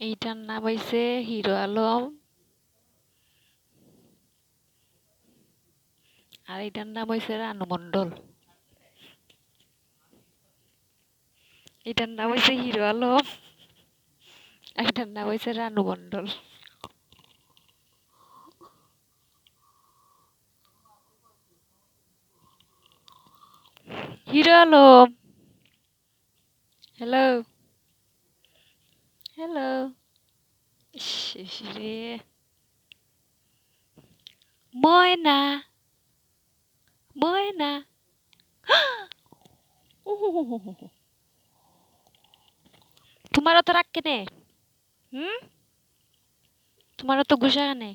এইটার নাম হইছে হিরো আলম। আর এইটার নাম হইছে রানু মন্ডল এটার নাম হইছে হিরো আলম। এটার নাম হইছে Ranu Mondal hero Alam. Hello ইস রে ময়না ময়না তোমার অত রাগ কেনে হুম তোমার অত গুসা কেনে